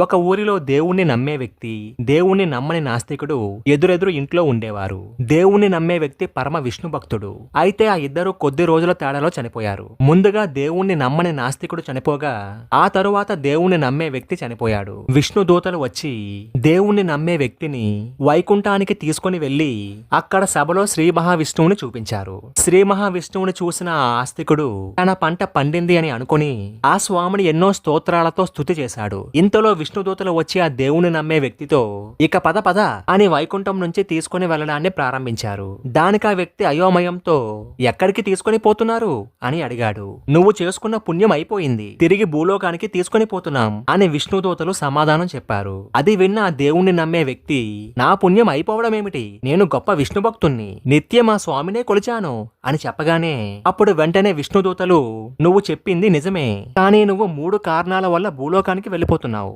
ఒక ఊరిలో దేవుణ్ణి నమ్మే వ్యక్తి దేవుణ్ణి నమ్మని నాస్తికుడు ఎదురెదురు ఇంట్లో ఉండేవారు. దేవుణ్ణి నమ్మే వ్యక్తి పరమ విష్ణు భక్తుడు. అయితే ఆ ఇద్దరు కొద్ది రోజుల తేడాలో చనిపోయారు. ముందుగా దేవుణ్ణి నమ్మని నాస్తికుడు చనిపోగా ఆ తరువాత దేవుణ్ణి నమ్మే వ్యక్తి చనిపోయాడు. విష్ణు దూతలు వచ్చి దేవుణ్ణి నమ్మే వ్యక్తిని వైకుంఠానికి తీసుకుని వెళ్ళి అక్కడ సభలో శ్రీ మహావిష్ణువుని చూపించారు. శ్రీ మహావిష్ణువుని చూసిన ఆ ఆస్తికుడు తన పంట పండింది అని అనుకుని ఆ స్వామిని ఎన్నో స్తోత్రాలతో స్థుతి చేశాడు. ఇంతలో విష్ణుదూతలు వచ్చి ఆ దేవుని నమ్మే వ్యక్తితో ఇక పద పద అని వైకుంఠం నుంచి తీసుకుని వెళ్ళడాన్ని ప్రారంభించారు. దానికి ఆ వ్యక్తి అయోమయంతో ఎక్కడికి తీసుకుని పోతున్నారు? అని అడిగాడు. నువ్వు చేసుకున్న పుణ్యం అయిపోయింది. తిరిగి భూలోకానికి తీసుకుని పోతున్నాం అని విష్ణుదూతలు సమాధానం చెప్పారు. అది విన్న ఆ దేవుణ్ణి నమ్మే వ్యక్తి నా పుణ్యం అయిపోవడం ఏమిటి నేను గొప్ప విష్ణు భక్తుణ్ణి. నిత్యం ఆ స్వామినే కొలిచాను అని చెప్పగానే అప్పుడు వెంటనే విష్ణుదూతలు నువ్వు చెప్పింది నిజమే. కానీ నువ్వు మూడు కారణాల వల్ల భూలోకానికి వెళ్ళిపోతున్నావు.